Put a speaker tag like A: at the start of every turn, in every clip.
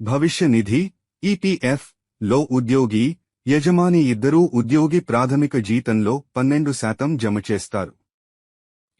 A: భవిష్య నిధి ఈపీఎఫ్లో ఉద్యోగి యజమాని ఇద్దరూ ఉద్యోగి ప్రాథమిక జీతంలో పన్నెండు శాతం జమ చేస్తారు.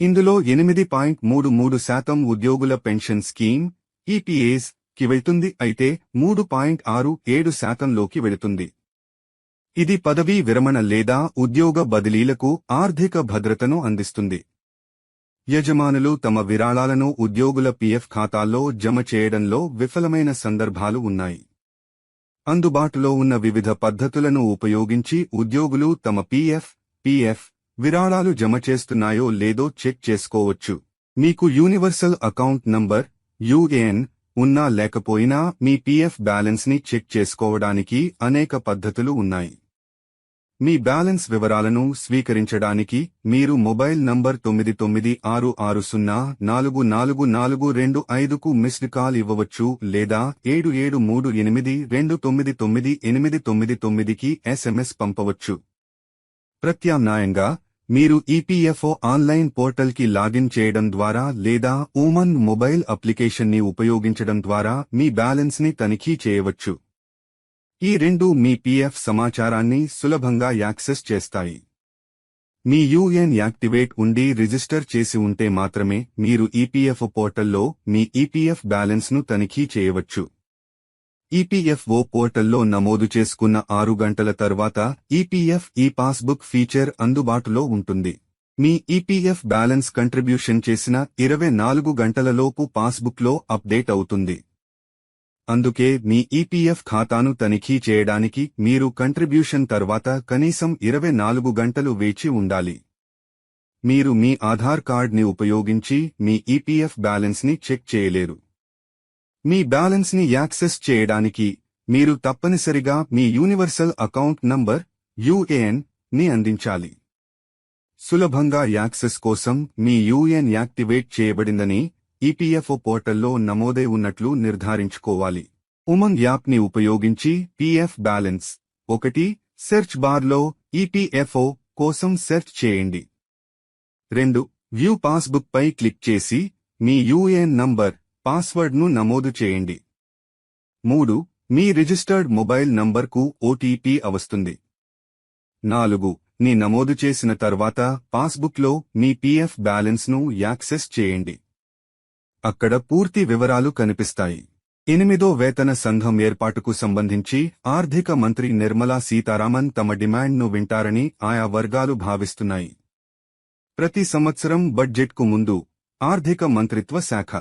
A: ఇందులో ఎనిమిది పాయింట్ మూడు మూడు శాతం ఉద్యోగుల పెన్షన్ స్కీమ్ ఈపీఏస్కి వెళ్తుంది అయితే మూడు పాయింట్ ఆరు ఏడు శాతంలోకి వెళుతుంది. ఇది పదవీ విరమణ లేదా ఉద్యోగ బదిలీలకు ఆర్థిక భద్రతను అందిస్తుంది. యజమానులు తమ విరాళాలను ఉద్యోగుల పీఎఫ్ ఖాతాల్లో జమ చేయడంలో విఫలమైన సందర్భాలు ఉన్నాయి. అందుబాటులో ఉన్న వివిధ పద్ధతులను ఉపయోగించి ఉద్యోగులు తమ పీఎఫ్ పీఎఫ్ విరాళాలు జమ చేస్తున్నాయో లేదో చెక్ చేసుకోవచ్చు. మీకు యూనివర్సల్ అకౌంట్ నంబర్ యుఏఎన్ ఉన్నా లేకపోయినా మీ పీఎఫ్ బ్యాలెన్స్ని చెక్ చేసుకోవడానికి అనేక పద్ధతులు ఉన్నాయి. మీ బ్యాలెన్స్ వివరాలను స్వీకరించడానికి మీరు మొబైల్ నంబర్ తొమ్మిది తొమ్మిది ఆరు ఆరు సున్నా నాలుగు నాలుగు నాలుగు రెండు ఐదుకు మిస్డ్ కాల్ ఇవ్వవచ్చు లేదా ఏడు ఏడు మూడు ఎనిమిది రెండు తొమ్మిది తొమ్మిది ఎనిమిది తొమ్మిది తొమ్మిదికి ఎస్ఎంఎస్ పంపవచ్చు. ప్రత్యామ్నాయంగా మీరు ఈపీఎఫ్ఓ ఆన్లైన్ పోర్టల్కి లాగిన్ చేయడం ద్వారా లేదా ఊమన్ మొబైల్ అప్లికేషన్ని ఉపయోగించడం ద్వారా మీ బ్యాలెన్స్ని తనిఖీ చేయవచ్చు. ఈ రెండు మీ పీఎఫ్ సమాచారాన్ని సులభంగా యాక్సెస్ చేస్తాయి. మీ యూఎన్ యాక్టివేట్ ఉండి రిజిస్టర్ చేసి ఉంటే మాత్రమే మీరు ఈపీఎఫ్ పోర్టల్లో మీ ఈపీఎఫ్ బ్యాలెన్స్ను తనిఖీ చేయవచ్చు. ఈపీఎఫ్ఓ పోర్టల్లో నమోదు చేసుకున్న ఆరు గంటల తర్వాత ఈపీఎఫ్ ఈ పాస్బుక్ ఫీచర్ అందుబాటులో ఉంటుంది. మీ ఈపీఎఫ్ బ్యాలెన్స్ కంట్రిబ్యూషన్ చేసిన ఇరవై నాలుగు గంటలలోపు పాస్బుక్లో అప్డేట్ అవుతుంది. అందుకే మీ ఈపీఎఫ్ ఖాతాను తనిఖీ చేయడానికి మీరు కంట్రిబ్యూషన్ తర్వాత కనీసం ఇరవై నాలుగు గంటలు వేచి ఉండాలి. మీరు మీ ఆధార్ కార్డ్ని ఉపయోగించి మీ ఈపీఎఫ్ బ్యాలెన్స్ని చెక్ చేయలేరు. మీ బ్యాలెన్స్ని యాక్సెస్ చేయడానికి మీరు తప్పనిసరిగా మీ యూనివర్సల్ అకౌంట్ నంబర్ యుఏఎన్ని అందించాలి. సులభంగా యాక్సెస్ కోసం మీ యూఎన్ యాక్టివేట్ చేయబడిందని ఈపీఎఫ్ఓ పోర్టల్లో నమోదై ఉన్నట్లు నిర్ధారించుకోవాలి. ఉమంగ్ యాప్ని ఉపయోగించి పీఎఫ్ బ్యాలెన్స్. ఒకటి సెర్చ్ బార్లో ఈపీఎఫ్ఓ కోసం సెర్చ్ చేయండి. రెండు వ్యూ పాస్బుక్ పై క్లిక్ చేసి మీ యూఏఎన్ నంబర్ పాస్వర్డ్ను నమోదు చేయండి. మూడు మీ రిజిస్టర్డ్ మొబైల్ నంబర్కు ఓటీపీ అవస్తుంది. నాలుగు నీ నమోదు చేసిన తర్వాత పాస్బుక్లో మీ పీఎఫ్ బ్యాలెన్స్ను యాక్సెస్ చేయండి. అక్కడ పూర్తి వివరాలు కనిపిస్తాయి. ఎనిమిదో వేతన సంఘం ఏర్పాటుకు సంబంధించి ఆర్థిక మంత్రి నిర్మలా సీతారామన్ తమ డిమాండ్ను వింటారని ఆయా వర్గాలు భావిస్తున్నాయి. ప్రతి సంవత్సరం బడ్జెట్కు ముందు ఆర్థిక మంత్రిత్వ శాఖ.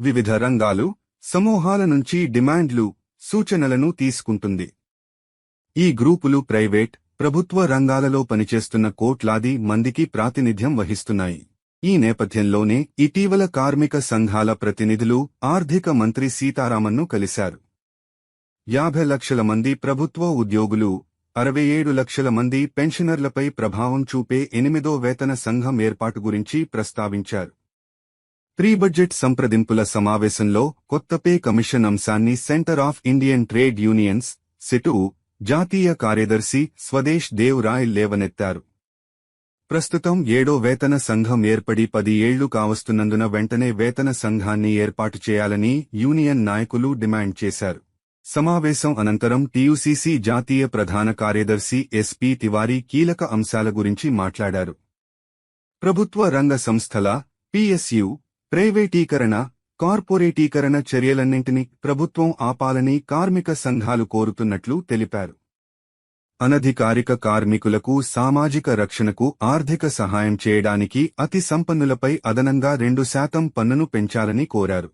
A: వివిధ రంగాలు సమూహాల నుంచి డిమాండ్లు సూచనలను తీసుకుంటుంది. ఈ గ్రూపులు ప్రైవేట్ ప్రభుత్వ రంగాలలో పనిచేస్తున్న కోట్లాది మందికి ప్రాతినిధ్యం వహిస్తున్నాయి. ఈ నేపథ్యంలోనే ఇటీవల కార్మిక సంఘాల ప్రతినిధులు ఆర్థిక మంత్రి సీతారామన్ను కలిశారు. యాభై లక్షల మంది ప్రభుత్వ ఉద్యోగులు అరవై ఏడు లక్షల మంది పెన్షనర్లపై ప్రభావం చూపే ఎనిమిదో వేతన సంఘం ఏర్పాటు గురించి ప్రస్తావించారు. ప్రీ బడ్జెట్ సంప్రదింపుల సమావేశంలో కొత్త పే కమిషన్ అంశాన్ని centre of Indian trade unions CITU జాతీయ కార్యదర్శి స్వదేశ్ దేవ్ రాయ్ లేవనెత్తారు. ప్రస్తుతం ఏడో వేతన సంఘం ఏర్పడి పది ఏళ్ళు కావస్తున్నందున వెంటనే వేతన సంఘాన్ని ఏర్పాటు చేయాలని యూనియన్ నాయకులు డిమాండ్ చేశారు. సమావేశం అనంతరం టీయూసీసీ జాతీయ ప్రధాన కార్యదర్శి ఎస్పీ తివారీ కీలక అంశాల గురించి మాట్లాడారు. ప్రభుత్వ రంగ సంస్థల పిఎస్యు ప్రైవేటీకరణ కార్పొరేటీకరణ చర్యలన్నింటినీ ప్రభుత్వం ఆపాలని కార్మిక సంఘాలు కోరుతున్నట్లు తెలిపారు. అనధికారిక కార్మికులకు సామాజిక రక్షణకు ఆర్థిక సహాయం చేయడానికి అతి సంపన్నులపై అదనంగా రెండు శాతం పన్నును పెంచాలని కోరారు.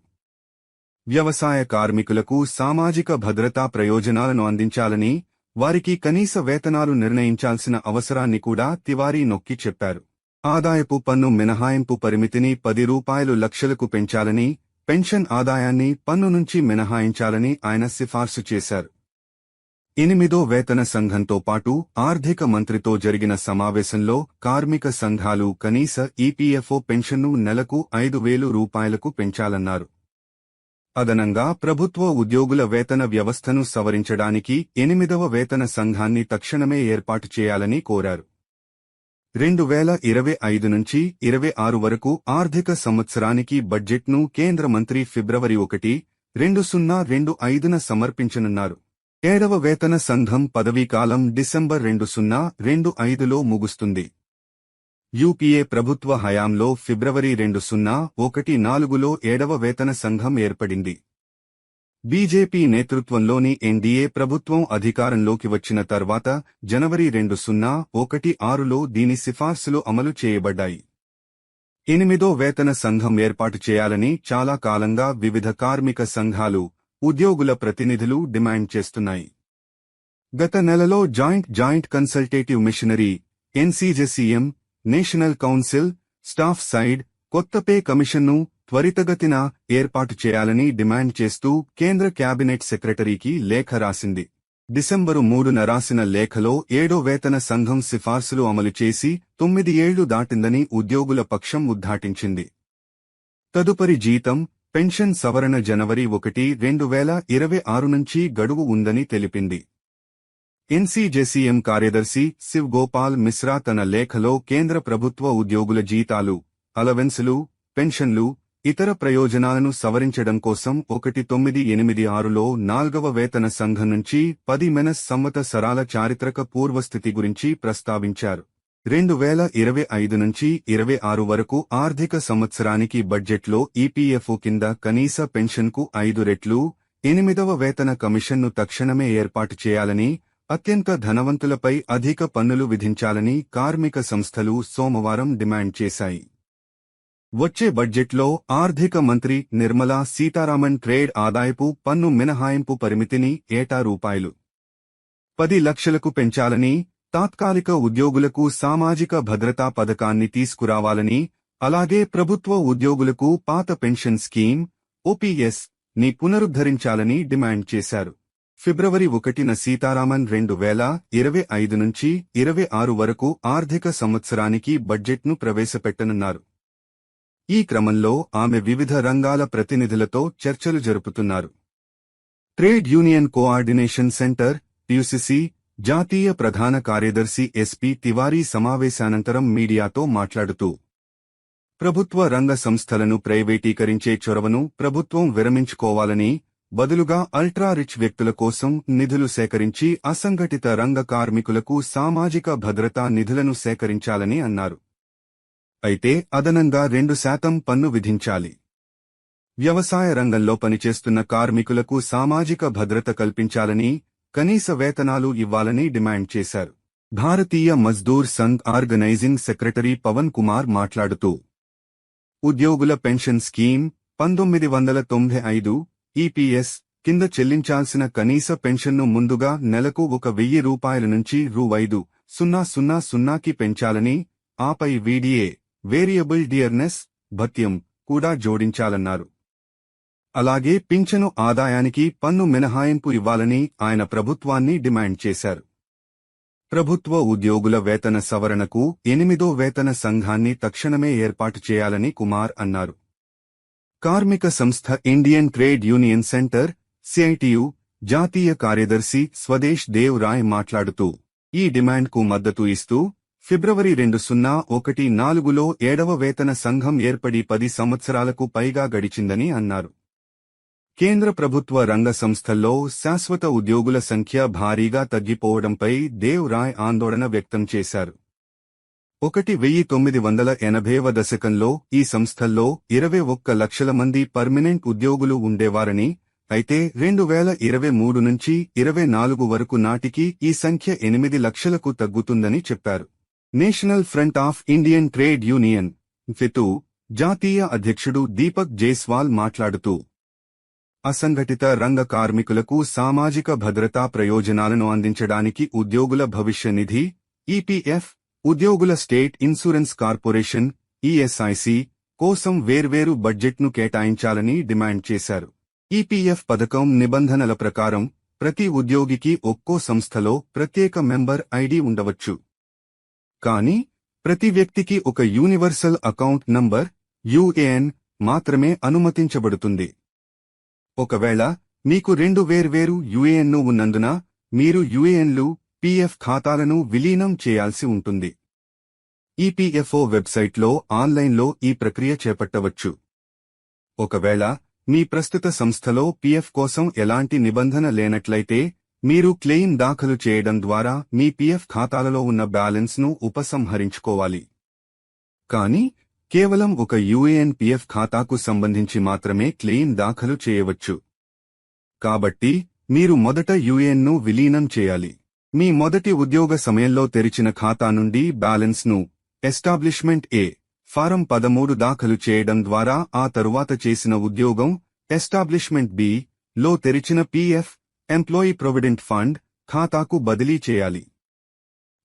A: వ్యవసాయ కార్మికులకు సామాజిక భద్రతా ప్రయోజనాలను అందించాలని వారికి కనీస వేతనాలు నిర్ణయించాల్సిన అవసరాన్ని కూడా తివారీ నొక్కి చెప్పారు. ఆదాయపు పన్ను మినహాయింపు పరిమితిని పది రూపాయలు లక్షలకు పెంచాలని పెన్షన్ ఆదాయాన్ని పన్ను నుంచి మినహాయించాలని ఆయన సిఫార్సు చేశారు. ఎనిమిదో వేతన సంఘంతో పాటు ఆర్థిక మంత్రితో జరిగిన సమావేశంలో కార్మిక సంఘాలు కనీస ఈపీఎఫ్ఓ పెన్షన్ను నెలకు ఐదు వేలు రూపాయలకు పెంచాలన్నారు. అదనంగా ప్రభుత్వ ఉద్యోగుల వేతన వ్యవస్థను సవరించడానికి ఎనిమిదవ వేతన సంఘాన్ని తక్షణమే ఏర్పాటు చేయాలని కోరారు. రెండు వేల ఇరవై ఐదు నుంచి ఇరవై ఆరు వరకు ఆర్థిక సంవత్సరానికి బడ్జెట్ను కేంద్ర మంత్రి ఫిబ్రవరి ఒకటి రెండు సున్నా రెండు ఐదున సమర్పించనున్నారు. ఏడవ వేతన సంఘం పదవీకాలం డిసెంబర్ రెండు సున్నా రెండు ఐదులో ముగుస్తుంది. యూపీఏ ప్రభుత్వ హయాంలో ఫిబ్రవరి రెండు సున్నా ఒకటి నాలుగులో ఏడవ వేతన సంఘం ఏర్పడింది. బీజేపీ నేతృత్వంలోని ఎన్డీఏ ప్రభుత్వం అధికారంలోకి వచ్చిన తర్వాత జనవరి రెండు సున్నా ఒకటి ఆరులో దీని సిఫార్సులు అమలు చేయబడ్డాయి. ఎనిమిదో వేతన సంఘం ఏర్పాటు చేయాలని చాలా కాలంగా వివిధ కార్మిక సంఘాలు ఉద్యోగుల ప్రతినిధులు డిమాండ్ చేస్తున్నాయి. గత నెలలో joint joint consultative machinery NCJCM national council staff side కొత్త పే కమిషన్ను త్వరితగతిన ఏర్పాటు చేయాలని డిమాండ్ చేస్తూ కేంద్ర క్యాబినెట్ సెక్రటరీకి లేఖ రాసింది. డిసెంబరు మూడున రాసిన లేఖలో ఏడో వేతన సంఘం సిఫార్సులు అమలు చేసి తొమ్మిది ఏళ్ళు దాటిందని ఉద్యోగుల పక్షం ఉద్ఘాటించింది. తదుపరి జీతం పెన్షన్ సవరణ జనవరి ఒకటి రెండు వేల ఇరవై ఆరు నుంచి గడువు ఉందని తెలిపింది. ఎన్సీజేసీఎం కార్యదర్శి శివ్ గోపాల్ మిశ్రా తన లేఖలో కేంద్ర ప్రభుత్వ ఉద్యోగుల జీతాలు అలవెన్సులు పెన్షన్లు ఇతర ప్రయోజనాలను సవరించడం కోసం ఒకటి తొమ్మిది ఎనిమిది ఆరులో నాల్గవ వేతన సంఘం నుంచి పది మెనస్ సమ్మత సరాల చారిత్రక పూర్వస్థితి గురించి ప్రస్తావించారు. రెండు వేల ఇరవై ఐదు నుంచి ఇరవై ఆరు వరకు ఆర్థిక సంవత్సరానికి బడ్జెట్లో ఈపీఎఫ్ఓ కింద కనీస పెన్షన్కు ఐదు రెట్లు ఎనిమిదవ వేతన కమిషన్ను తక్షణమే ఏర్పాటు చేయాలని అత్యంత ధనవంతులపై అధిక పన్నులు విధించాలని కార్మిక సంస్థలు సోమవారం డిమాండ్ చేశాయి. వచ్చే బడ్జెట్లో ఆర్థిక మంత్రి నిర్మలా సీతారామన్ ట్రేడ్ ఆదాయపు పన్ను మినహాయింపు పరిమితిని ఏటా రూపాయలు? పది లక్షలకు పెంచాలని తాత్కాలిక ఉద్యోగులకు సామాజిక భద్రతా పథకాన్ని తీసుకురావాలని అలాగే ప్రభుత్వ ఉద్యోగులకు పాత పెన్షన్ స్కీమ్ ఓపీఎస్ని పునరుద్ధరించాలని డిమాండ్ చేశారు. ఫిబ్రవరి ఒకటిన సీతారామన్ రెండు వేల ఇరవై ఐదు నుంచి ఇరవై ఆరు వరకు ఆర్థిక సంవత్సరానికి బడ్జెట్ను ప్రవేశపెట్టనున్నారు. ఈ క్రమంలో ఆమె వివిధ రంగాల ప్రతినిధులతో చర్చలు జరుపుతున్నారు. Trade union coordination centre UCC జాతీయ ప్రధాన కార్యదర్శి ఎస్పీ తివారీ సమావేశానంతరం మీడియాతో మాట్లాడుతూ ప్రభుత్వ రంగ సంస్థలను ప్రైవేటీకరించే చొరవను ప్రభుత్వం విరమించుకోవాలని బదులుగా అల్ట్రా రిచ్ వ్యక్తుల కోసం నిధులు సేకరించి అసంఘటిత రంగ కార్మికులకు సామాజిక భద్రతా నిధులను సేకరించాలని అన్నారు. అయితే అదనంగా రెండు శాతం పన్ను విధించాలి. వ్యవసాయ రంగంలో పనిచేస్తున్న కార్మికులకు సామాజిక భద్రత కల్పించాలని కనీస వేతనాలు ఇవ్వాలని డిమాండ్ చేశారు. భారతీయ మజ్దూర్ సంఘ్ ఆర్గనైజింగ్ సెక్రటరీ పవన్ కుమార్ మాట్లాడుతూ ఉద్యోగుల పెన్షన్ స్కీమ్ పంతొమ్మిది వందల తొంభై ఐదు ఈపీఎస్ కింద చెల్లించాల్సిన కనీస పెన్షన్ను ముందుగా నెలకు ఒక వెయ్యి రూపాయల నుంచి రూ ఐదు సున్నా సున్నా సున్నాకి పెంచాలని ఆపై వీడిఏ వేరియబుల్ డియర్నెస్ భత్యం కూడా జోడించాలన్నారు. అలాగే పింఛను ఆదాయానికి పన్ను మినహాయింపు ఇవ్వాలని ఆయన ప్రభుత్వాన్ని డిమాండ్ చేశారు. ప్రభుత్వ ఉద్యోగుల వేతన సవరణకు ఎనిమిదో వేతన సంఘాన్ని తక్షణమే ఏర్పాటు చేయాలని కుమార్ అన్నారు. కార్మిక సంస్థ Indian trade union centre CITU జాతీయ కార్యదర్శి స్వదేశ్ దేవ్ రాయ్ మాట్లాడుతూ ఈ డిమాండ్కు మద్దతు ఇస్తూ ఫిబ్రవరి రెండు సున్నా ఒకటి నాలుగులో ఏడవ వేతన సంఘం ఏర్పడి పది సంవత్సరాలకు పైగా గడిచిందని అన్నారు. కేంద్ర ప్రభుత్వ రంగ సంస్థల్లో శాశ్వత ఉద్యోగుల సంఖ్య భారీగా తగ్గిపోవడంపై దేవ్ రాయ్ ఆందోళన వ్యక్తం చేశారు. ఒకటి వెయ్యి తొమ్మిది వందల ఎనభైవ దశకంలో ఈ సంస్థల్లో ఇరవై ఒక్క లక్షల మంది పర్మనెంట్ ఉద్యోగులు ఉండేవారని అయితే రెండు వేల ఇరవై మూడు నుంచి ఇరవై నాలుగు వరకు నాటికి ఈ సంఖ్య ఎనిమిది లక్షలకు తగ్గుతుందని చెప్పారు. National front of Indian trade union FITU జాతీయ అధ్యక్షుడు దీపక్ జైస్వాల్ మాట్లాడుతూ అసంఘటిత రంగ కార్మికులకు సామాజిక భద్రతా ప్రయోజనాలను అందించడానికి ఉద్యోగుల భవిష్య నిధి ఈపీఎఫ్ ఉద్యోగుల స్టేట్ ఇన్సూరెన్స్ కార్పొరేషన్ ఈఎస్ఐసి కోసం వేర్వేరు బడ్జెట్ను కేటాయించాలని డిమాండ్ చేశారు. ఈపీఎఫ్ పథకం నిబంధనల ప్రకారం ప్రతి ఉద్యోగికి ఒక్కో సంస్థలో ప్రత్యేక మెంబర్ ఐడి ఉండవచ్చు. కానీ ప్రతి వ్యక్తికి ఒక యూనివర్సల్ అకౌంట్ నంబర్ యుఏఎన్ మాత్రమే అనుమతించబడుతుంది. ఒకవేళ మీకు రెండు వేర్వేరు యుఏఎన్ను ఉన్నందున మీరు యుఏఎన్లు పీఎఫ్ ఖాతాలను విలీనం చేయాల్సి ఉంటుంది. ఈపీఎఫ్ఓ వెబ్సైట్లో ఆన్లైన్లో ఈ ప్రక్రియ చేపట్టవచ్చు. ఒకవేళ మీ ప్రస్తుత సంస్థలో పీఎఫ్ కోసం ఎలాంటి నిబంధన లేనట్లయితే మీరు క్లెయిమ్ దాఖలు చేయడం ద్వారా మీ పీఎఫ్ ఖాతాలలో ఉన్న బ్యాలెన్స్ను ఉపసంహరించుకోవాలి. కానీ కేవలం ఒక యుఏఎన్పిఎఫ్ ఖాతాకు సంబంధించి మాత్రమే క్లెయిమ్ దాఖలు చేయవచ్చు. కాబట్టి మీరు మొదట యుఏఎన్ను విలీనం చేయాలి. మీ మొదటి ఉద్యోగ సమయంలో తెరిచిన ఖాతా నుండి బ్యాలెన్స్ను ఎస్టాబ్లిష్మెంట్ ఏ ఫారం పదమూడు దాఖలు చేయడం ద్వారా ఆ తరువాత చేసిన ఉద్యోగం ఎస్టాబ్లిష్మెంట్ బి లో తెరిచిన పీఎఫ్ ఎంప్లాయీ ప్రొవిడెంట్ ఫండ్ ఖాతాకు బదిలీ చేయాలి.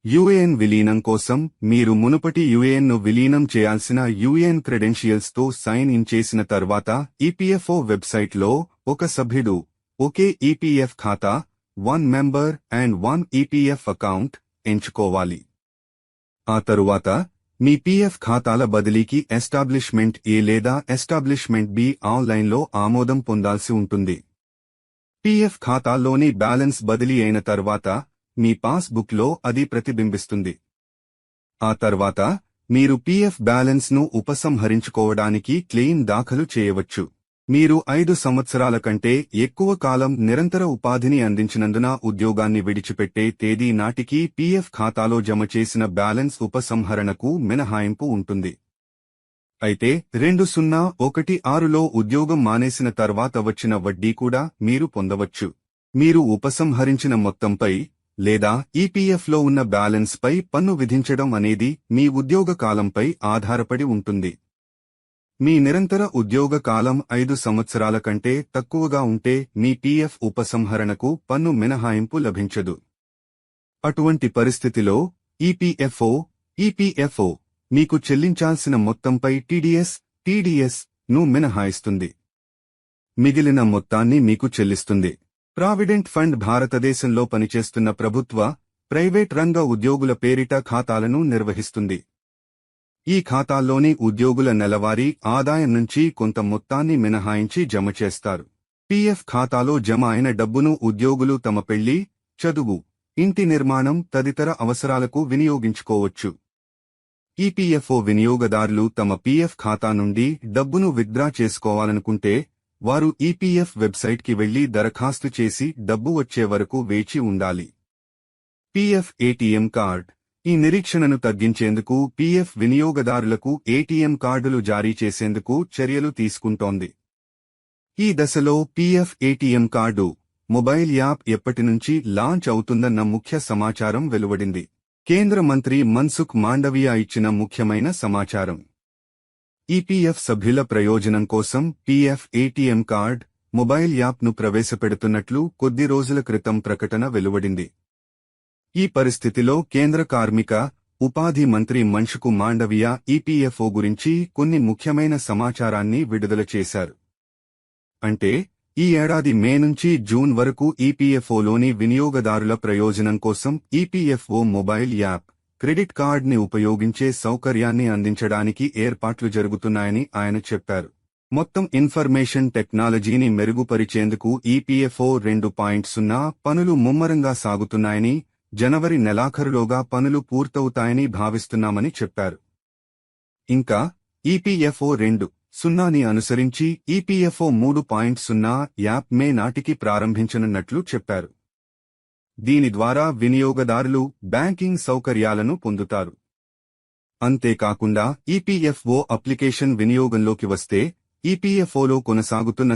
A: యుఏఎన్ విలీనం కోసం మీరు మునుపటి యుఏఎన్ను విలీనం చేయాల్సిన యుఏఎన్ క్రెడెన్షియల్స్తో సైన్ ఇన్ చేసిన తర్వాత ఈపీఎఫ్ఓ వెబ్సైట్లో ఒక సభ్యుడు ఒకే ఈపీఎఫ్ ఖాతా one member and one EPF account ఎంచుకోవాలి. ఆ తరువాత మీ పీఎఫ్ ఖాతాల బదిలీకి ఎస్టాబ్లిష్మెంట్ ఏ లేదా ఎస్టాబ్లిష్మెంట్ బి ఆన్లైన్లో ఆమోదం పొందాల్సి ఉంటుంది. పీఎఫ్ ఖాతాల్లోని బ్యాలెన్స్ బదిలీ అయిన తర్వాత మీ పాస్బుక్లో అది ప్రతిబింబిస్తుంది. ఆ తర్వాత మీరు పీఎఫ్ బ్యాలెన్స్ను ఉపసంహరించుకోవడానికి క్లెయిమ్ దాఖలు చేయవచ్చు. మీరు ఐదు సంవత్సరాల కంటే ఎక్కువ కాలం నిరంతర ఉపాధిని అందించినందున ఉద్యోగాన్ని విడిచిపెట్టే తేదీ నాటికి పీఎఫ్ ఖాతాలో జమ చేసిన బ్యాలెన్స్ ఉపసంహరణకు మినహాయింపు ఉంటుంది. అయితే రెండు సున్నా ఒకటి ఆరులో ఉద్యోగం మానేసిన తర్వాత వచ్చిన వడ్డీ కూడా మీరు పొందవచ్చు. మీరు ఉపసంహరించిన మొత్తంపై లేదా ఈపీఎఫ్లో ఉన్న బ్యాలెన్స్పై పన్ను విధించడం అనేది మీ ఉద్యోగ కాలంపై ఆధారపడి ఉంటుంది. మీ నిరంతర ఉద్యోగ కాలం ఐదు సంవత్సరాల కంటే తక్కువగా ఉంటే మీ పీఎఫ్ ఉపసంహరణకు పన్ను మినహాయింపు లభించదు. అటువంటి పరిస్థితిలో ఈపీఎఫ్ఓ ఈపీఎఫ్ఓ మీకు చెల్లించాల్సిన మొత్తంపై టీడీఎస్ టీడీఎస్ను మినహాయిస్తుంది. మిగిలిన మొత్తాన్ని మీకు చెల్లిస్తుంది. ప్రావిడెంట్ ఫండ్ భారతదేశంలో పనిచేస్తున్న ప్రభుత్వ ప్రైవేట్ రంగ ఉద్యోగుల పేరిట ఖాతాలను నిర్వహిస్తుంది. ఈ ఖాతాల్లోని ఉద్యోగుల నెలవారీ ఆదాయం నుంచి కొంత మొత్తాన్ని మినహాయించి జమ చేస్తారు. పీఎఫ్ ఖాతాలో జమ అయిన డబ్బును ఉద్యోగులు తమ పెళ్ళి చదువు ఇంటి నిర్మాణం తదితర అవసరాలకు వినియోగించుకోవచ్చు. ఈపీఎఫ్ఓ వినియోగదారులు తమ పీఎఫ్ ఖాతా నుండి డబ్బును విత్డ్రా చేసుకోవాలనుకుంటే వారు ఈపీఎఫ్ వెబ్సైట్కి వెళ్ళి దరఖాస్తు చేసి డబ్బు వచ్చే వరకు వేచి ఉండాలి. PF ATM card. ఈ నిరీక్షణను తగ్గించేందుకు పీఎఫ్ వినియోగదారులకు ఏటీఎం కార్డులు జారీ చేసేందుకు చర్యలు తీసుకుంటోంది. ఈ దశలో PF ATM card mobile app ఎప్పటి నుంచి లాంచ్ అవుతుందన్న ముఖ్య సమాచారం వెలువడింది. కేంద్ర మంత్రి మన్సుఖ్ మాండవియా ఇచ్చిన ముఖ్యమైన సమాచారం. ఈపీఎఫ్ సభ్యుల ప్రయోజనం కోసం పీఎఫ్ ఏటీఎం కార్డ్ మొబైల్ యాప్ను ప్రవేశపెడుతున్నట్లు కొద్ది రోజుల క్రితం ప్రకటన వెలువడింది. ఈ పరిస్థితిలో కేంద్ర కార్మిక ఉపాధి మంత్రి మన్షుకు మాండవియా ఈపీఎఫ్ఓ గురించి కొన్ని ముఖ్యమైన సమాచారాన్ని విడుదల చేశారు. అంటే ఈ ఏడాది మే నుంచి జూన్ వరకు ఈపీఎఫ్ఓలోని వినియోగదారుల ప్రయోజనం కోసం ఈపీఎఫ్ఓ మొబైల్ యాప్ క్రెడిట్ కార్డ్ని ఉపయోగించే సౌకర్యాన్ని అందించడానికి ఏర్పాట్లు జరుగుతున్నాయని ఆయన చెప్పారు. మొత్తం ఇన్ఫర్మేషన్ టెక్నాలజీని మెరుగుపరిచేందుకు ఈపీఎఫ్ఓ రెండు పాయింట్ సున్నా పనులు ముమ్మరంగా సాగుతున్నాయని జనవరి నెలాఖరులోగా పనులు పూర్తవుతాయని భావిస్తున్నామని చెప్పారు. ఇంకా ఈపీఎఫ్ఓ రెండు సున్నాని అనుసరించి ఈపీఎఫ్ఓ మూడు పాయింట్ సున్నా యాప్ మే నాటికి ప్రారంభించనున్నట్లు చెప్పారు. దీని ద్వారా వినియోగదారులు బ్యాంకింగ్ సౌకర్యాలను పొందుతారు. అంతేకాకుండా ఈపీఎఫ్ఓ అప్లికేషన్ వినియోగంలోకి వస్తే ఈపీఎఫ్ఓలో కొనసాగుతున్న